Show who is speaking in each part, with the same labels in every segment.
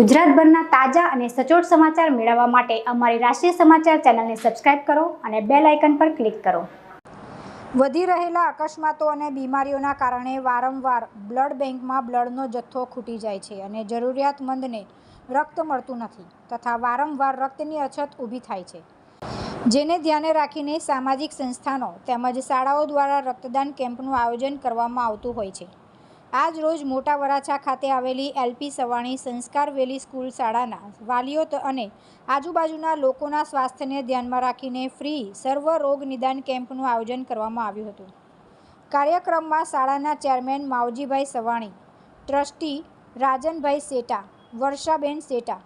Speaker 1: ગુજરાતભરના તાજા અને સચોટ સમાચાર મેળવવા માટે અમારી રાષ્ટ્રીય સમાચાર ચેનલને સબસ્ક્રાઇબ કરો અને બેલ આઇકન પર ક્લિક કરો.
Speaker 2: વધી રહેલા અકસ્માતો અને બીમારીઓના કારણે વારંવાર બ્લડ બેંકમાં બ્લડનો જથ્થો ખૂટી જાય છે અને જરૂરિયાતમંદને રક્ત મળતું નથી તથા વારંવાર રક્તની અછત ઊભી થાય છે. જેને ધ્યાને રાખીને સામાજિક સંસ્થાનો તેમજ શાળાઓ દ્વારા રક્તદાન કેમ્પનું આયોજન કરવામાં આવતું હોય છે. આજ રોજ મોટા વરાછા ખાતે આવેલી એલપી સવાણી સંસ્કાર વેલી સ્કૂલ શાળાના વાલીઓ અને આજુબાજુના લોકોના સ્વાસ્થ્યને ધ્યાનમાં રાખીને ફ્રી સર્વ રોગ નિદાન કેમ્પનું આયોજન કરવામાં આવ્યું હતું. કાર્યક્રમમાં શાળાના ચેરમેન માવજીભાઈ સવાણી, ટ્રસ્ટી રાજનભાઈ સેટા, વર્ષાબેન સેટા,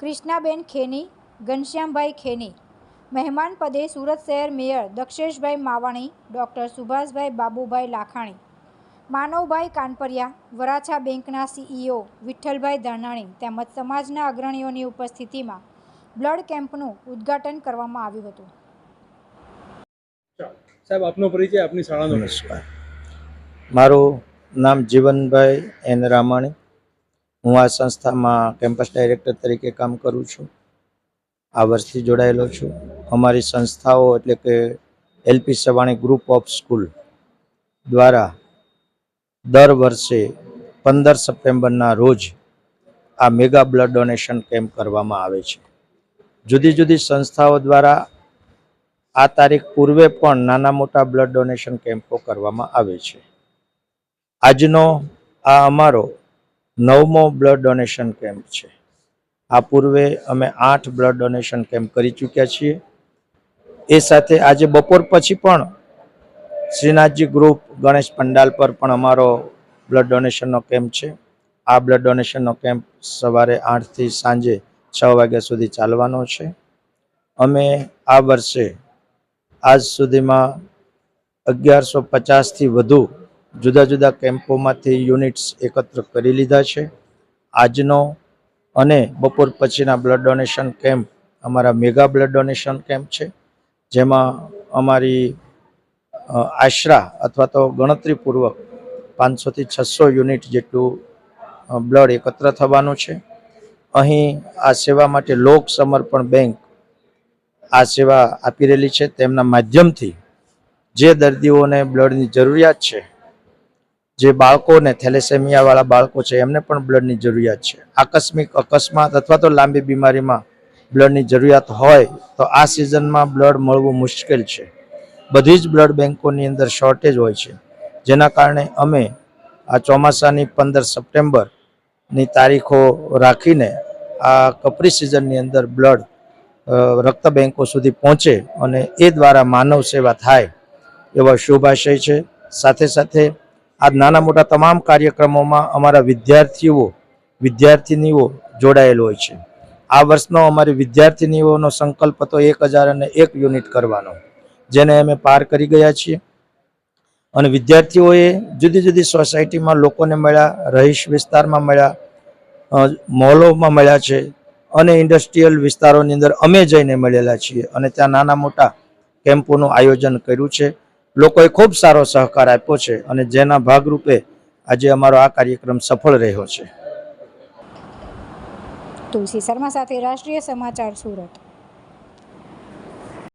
Speaker 2: કૃષ્ણાબેન ખેની, ઘનશ્યામભાઈ ખેની, મહેમાન પદે સુરત શહેર મેયર દક્ષેશભાઈ માવાણી, ડૉક્ટર સુભાષભાઈ બાબુભાઈ લાખાણી માનવભાઈ કાનપરિયા વરાછા બેંકના સીઈઓ વિઠ્ઠલભાઈ ધાનાણી તેમજ સમાજના અગ્રણીઓની ઉપસ્થિતિમાં બ્લડ કેમ્પનું ઉદ્ઘાટન કરવામાં આવ્યું હતું.
Speaker 3: સાહેબ આપનો પરિચય આપની શાળાનો
Speaker 4: નમસ્કાર. મારું નામ જીવનભાઈ એન રામાણી. હું આ સંસ્થામાં કેમ્પસ ડાયરેક્ટર તરીકે કામ કરું છું. આ વર્ષથી જોડાયેલો છું. અમારી સંસ્થાઓ એટલે કે LP Savani group of school દ્વારા દર વર્ષે પંદર સપ્ટેમ્બરના રોજ આ મેગા બ્લડ ડોનેશન કેમ્પ કરવામાં આવે છે. જુદી જુદી સંસ્થાઓ દ્વારા આ તારીખ પૂર્વે પણ નાના મોટા બ્લડ ડોનેશન કેમ્પો કરવામાં આવે છે. આજનો આ અમારો નવમો બ્લડ ડોનેશન કેમ્પ છે. આ પૂર્વે અમે આઠ બ્લડ ડોનેશન કેમ્પ કરી ચૂક્યા છીએ. એ સાથે આજે બપોર પછી પણ શ્રીનાથજી ગ્રુપ ગણેશ પંડાલ પર પણ અમારો બ્લડ ડોનેશનનો કેમ્પ છે. આ બ્લડ ડોનેશનનો કેમ્પ સવારે આઠથી સાંજે છ વાગ્યા સુધી ચાલવાનો છે. અમે આ વર્ષે આજ સુધીમાં અગિયારસો પચાસથી વધુ જુદા જુદા કેમ્પોમાંથી યુનિટ્સ એકત્ર કરી લીધા છે. આજનો અને બપોર પછીના બ્લડ ડોનેશન કેમ્પ અમારા મેગા બ્લડ ડોનેશન કેમ્પ છે. જેમાં અમારી આશરા અથવા તો ગણતરીપૂર્વક પાંચસોથી છસો યુનિટ જેટલું બ્લડ એકત્ર થવાનું છે. અહીં આ સેવા માટે લોક સમર્પણ બેંક આ સેવા આપી રહેલી છે. તેમના માધ્યમથી જે દર્દીઓને બ્લડની જરૂરિયાત છે, જે બાળકોને થેલેસેમિયાવાળા બાળકો છે, એમને પણ બ્લડની જરૂરિયાત છે. આકસ્મિક, અકસ્માત અથવા તો લાંબી બીમારીમાં બ્લડની જરૂરિયાત હોય તો આ સિઝનમાં બ્લડ મળવું મુશ્કેલ છે. બધી જ બ્લડ બેન્કોની અંદર શોર્ટેજ હોય છે. જેના કારણે અમે આ ચોમાસાની પંદર સપ્ટેમ્બરની તારીખો રાખીને આ કપરી સિઝનની અંદર બ્લડ રક્ત બેન્કો સુધી પહોંચે અને એ દ્વારા માનવ સેવા થાય એવા શુભ છે. સાથે સાથે આ નાના મોટા તમામ કાર્યક્રમોમાં અમારા વિદ્યાર્થીઓ, વિદ્યાર્થિનીઓ જોડાયેલ હોય છે. આ વર્ષનો અમારી વિદ્યાર્થિનીઓનો સંકલ્પ હતો એક હજાર અને એક યુનિટ કરવાનો. જેને અમે પાર કરી ગયા છીએ. અને વિદ્યાર્થીઓએ જુદી જુદી સોસાયટીમાં લોકોને મળ્યા, રહીશ વિસ્તારમાં મળ્યા મોલોમાં મળ્યા છે અને ઇન્ડસ્ટ્રીયલ વિસ્તારોની અંદર અમે જઈને મળેલા છીએ અને ત્યાં નાના મોટા કેમ્પોનું આયોજન કર્યું છે. લોકોએ ખૂબ સારો સહકાર આપ્યો છે અને જેના ભાગરૂપે આજે અમારો આ કાર્યક્રમ સફળ રહ્યો છે.
Speaker 2: તુલસી શર્મા સાથે રાષ્ટ્રીય સમાચાર સુરત.